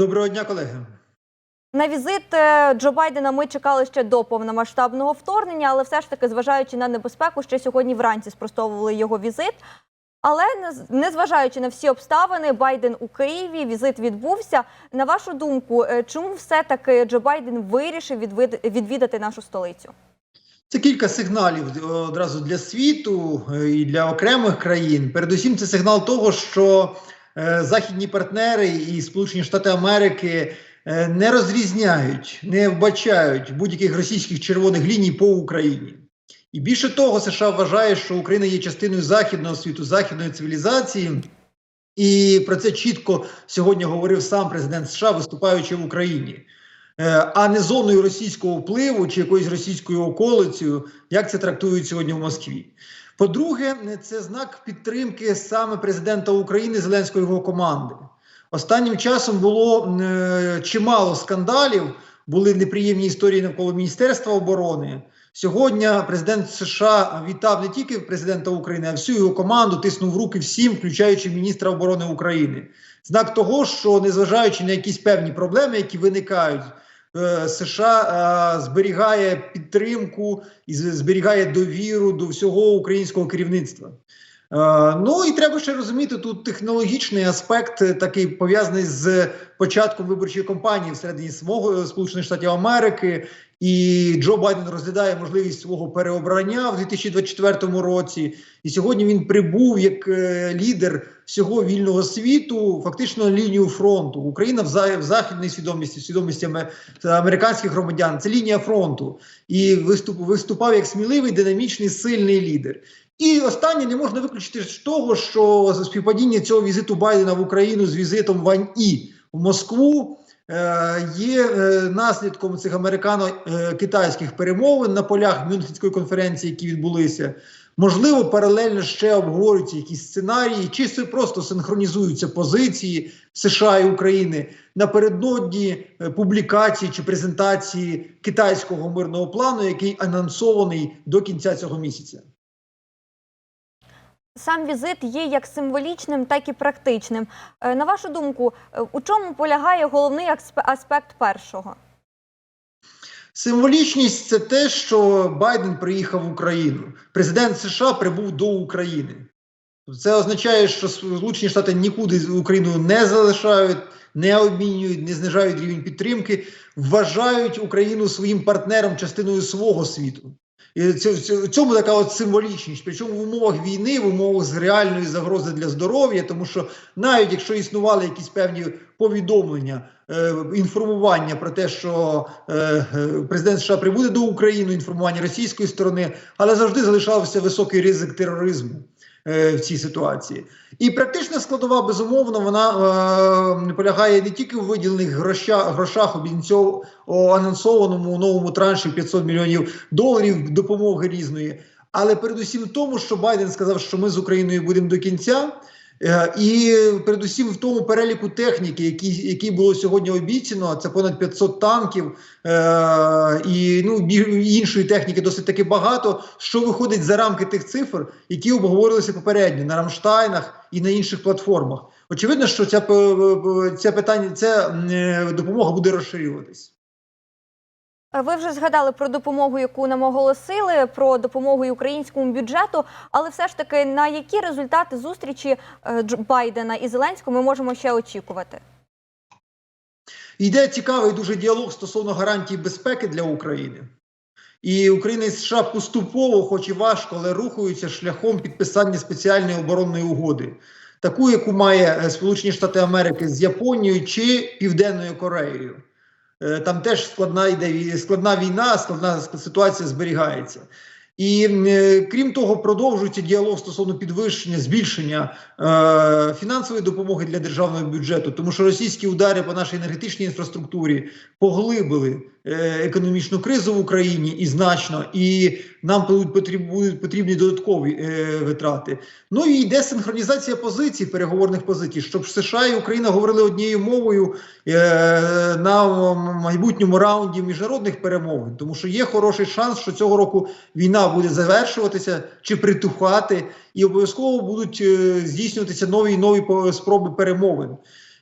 Доброго дня, колеги. На візит е, Джо Байдена ми чекали ще до повномасштабного вторгнення, але все ж таки, зважаючи на небезпеку, ще сьогодні вранці спростовували його візит. Але незважаючи на всі обставини, Байден у Києві візит відбувся. На вашу думку, е, чому все-таки Джо Байден вирішив відвідати нашу столицю? Це кілька сигналів е, одразу для світу і для окремих країн. Передусім, це сигнал того, що західні партнери і Сполучені Штати Америки е, не розрізняють, не вбачають будь-яких російських червоних ліній по Україні. І більше того, США вважає, що Україна є частиною західного світу, західної цивілізації. І про це чітко сьогодні говорив сам президент США, виступаючи в Україні. Е, а не зоною російського впливу чи якоюсь російською околицею, як це трактують сьогодні в Москві. По-друге, це знак підтримки саме президента України Зеленської його команди. Останнім часом було е, чимало скандалів, були неприємні історії навколо Міністерства оборони. Сьогодні президент США вітав не тільки президента України, а всю його команду, тиснув руки всім, включаючи міністра оборони України. Знак того, що незважаючи на якісь певні проблеми, які виникають, США е, зберігає підтримку і зберігає довіру до всього українського керівництва. Е, Ну і треба ще розуміти тут технологічний аспект, е, такий пов'язаний з початком виборчої кампанії всередині самого Сполучених Штатів Америки. І Джо Байден розглядає можливість свого переобрання в 2024 році. І сьогодні він прибув як е, лідер всього вільного світу, фактично лінію фронту. Україна в, західній свідомості, в свідомості американських громадян. Це лінія фронту. І виступ, виступав як сміливий, динамічний, сильний лідер. І останнє не можна виключити з того, що співпадіння цього візиту Байдена в Україну з візитом Вань І в Москву е, є е, наслідком цих американо-китайських перемовин на полях Мюнхенської конференції, які відбулися. Можливо, паралельно ще обговорюються якісь сценарії, чи просто синхронізуються позиції США і України напередодні е, публікації чи презентації китайського мирного плану, який анонсований до кінця цього місяця. Сам візит є як символічним, так і практичним. Е, На вашу думку, е, у чому полягає головний аспект першого? Символічність це те, що Байден приїхав в Україну. Президент США прибув до України. Це означає, що Сполучені Штати нікуди Україну не залишають, не обмінюють, не знижають рівень підтримки, вважають Україну своїм партнером, частиною свого світу. В цьому така от символічність. Причому в умовах війни, в умовах з реальної загрози для здоров'я, тому що навіть якщо існували якісь певні повідомлення, е, інформування про те, що е, президент США прибуде до України, інформування російської сторони, але завжди залишався високий ризик тероризму. Е, В цій ситуації, і практична складова, безумовно, вона е, полягає не тільки в виділених грошах, грошах обіцяв анонсованому у новому транші 500 мільйонів доларів допомоги різної, але передусім в тому, що Байден сказав, що ми з Україною будемо до кінця. Е, І передусім в тому переліку техніки, який, який було сьогодні обіцяно, це понад 500 танків е, і ну, іншої техніки досить таки багато, що виходить за рамки тих цифр, які обговорилися попередньо на Рамштайнах і на інших платформах. Очевидно, що ця, п- п- ця питання, ця е, допомога буде розширюватись. Е, Ви вже згадали про допомогу, яку нам оголосили, про допомогу і українському бюджету. Але все ж таки, на які результати зустрічі е, Байдена і Зеленського ми можемо ще очікувати? Йде цікавий дуже діалог стосовно гарантій безпеки для України. І Україна і США поступово, хоч і важко, але рухаються шляхом підписання спеціальної оборонної угоди, таку, яку має е, Сполучені Штати Америки з Японією чи Південною Кореєю. Е, Там теж складна йде складна війна, складна ситуація зберігається. І е, крім того, продовжується діалог стосовно підвищення, збільшення е, фінансової допомоги для державного бюджету, тому що російські удари по нашій енергетичній інфраструктурі поглибили економічну кризу в Україні і значно, і нам будуть потрібні, додаткові е, витрати. Ну і йде синхронізація позицій, переговорних позицій, щоб США і Україна говорили однією мовою е, на майбутньому раунді міжнародних перемовин, тому що є хороший шанс, що цього року війна буде завершуватися чи притухати, і обов'язково будуть е, здійснюватися нові і нові спроби перемовин.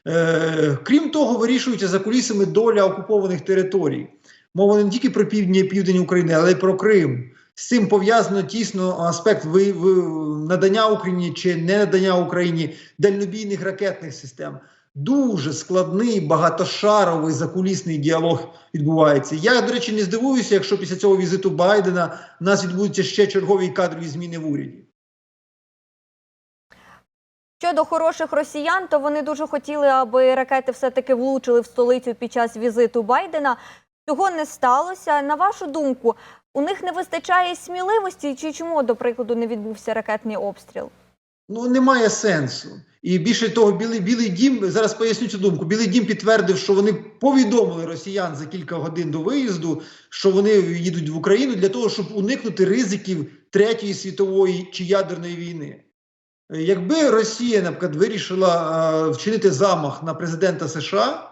Е, крім того, вирішується за кулісами доля окупованих територій. Мова не тільки про півдні південь України, але й про Крим. З цим пов'язано тісно аспект ви, ви, надання Україні чи не надання Україні дальнобійних ракетних систем. Дуже складний, багатошаровий закулісний діалог відбувається. Я, до речі, не здивуюся, якщо після цього візиту Байдена у нас відбудуться ще чергові кадрові зміни в уряді. Щодо хороших росіян, то вони дуже хотіли, аби ракети все-таки влучили в столицю під час візиту Байдена. Цього не сталося. На вашу думку, у них не вистачає сміливості, чи чому, до прикладу, не відбувся ракетний обстріл? Ну немає сенсу. І більше того, білий білий дім зараз поясню цю думку. Білий дім підтвердив, що вони повідомили росіян за кілька годин до виїзду, що вони їдуть в Україну для того, щоб уникнути ризиків третьої світової чи ядерної війни. Якби Росія, наприклад, вирішила е, вчинити замах на президента США,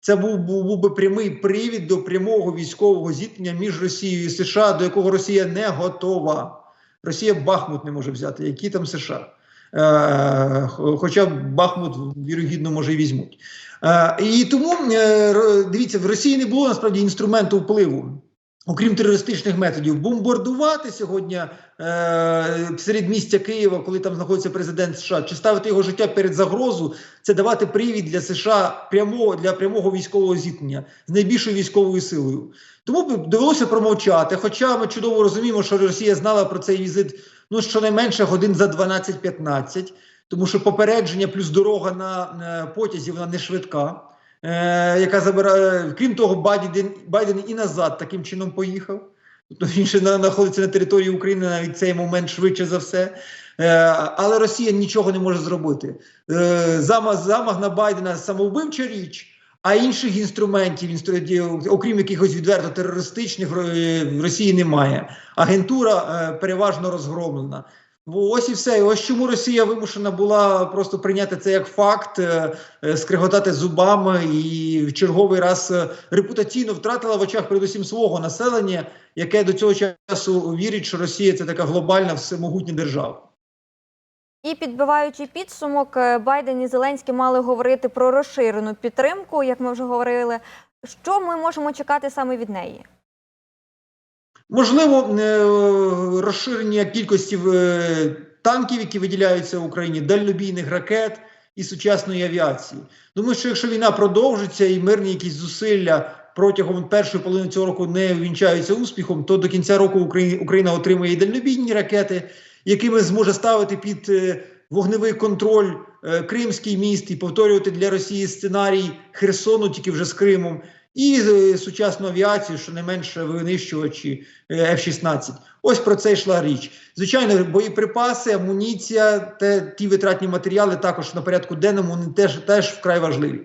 це був, був, був би прямий привід до прямого військового зіткнення між Росією і США, до якого Росія не готова. Росія Бахмут не може взяти, які там США. Е, хоча Бахмут, вірогідно, може і візьмуть. Е, і тому е, дивіться, в Росії не було насправді інструменту впливу. Окрім терористичних методів, бомбардувати сьогодні е, серед місця Києва, коли там знаходиться президент США, чи ставити його життя перед загрозу, це давати привід для США прямого для прямого військового зіткнення з найбільшою військовою силою. Тому довелося промовчати. Хоча ми чудово розуміємо, що Росія знала про цей візит ну щонайменше годин за 12-15, тому що попередження плюс дорога на е, потязі вона не швидка. Е, яка забирає, крім того, Байден, Байден і назад таким чином поїхав. Тобто він ще знаходиться на території України навіть цей момент швидше за все. Е, але Росія нічого не може зробити. Е, замах, замах на Байдена самовбивча річ, а інших інструментів, інстру- окрім якихось відверто терористичних, е, в Росії немає. Агентура е, переважно розгромлена. Бо ось і все. Ось чому Росія вимушена була просто прийняти це як факт, е, е, скриготати зубами і в черговий раз е, репутаційно втратила в очах передусім свого населення, яке до цього часу вірить, що Росія це така глобальна всемогутня держава. І підбиваючи підсумок, Байден і Зеленський мали говорити про розширену підтримку, як ми вже говорили. Що ми можемо чекати саме від неї? Можливо, е, розширення кількості е, танків, які виділяються Україні, дальнобійних ракет і сучасної авіації. Думаю, що якщо війна продовжиться і мирні якісь зусилля протягом першої половини цього року не вінчаються успіхом, то до кінця року Україна, Україна отримає і дальнобійні ракети, якими зможе ставити під е, вогневий контроль Кримський міст і повторювати для Росії сценарій Херсону, тільки вже з Кримом. І е, сучасну авіацію, що не менше винищувачі е, F-16. Ось про це йшла річ. Звичайно, боєприпаси, амуніція, те, ті витратні матеріали також на порядку денному вони теж, теж вкрай важливі.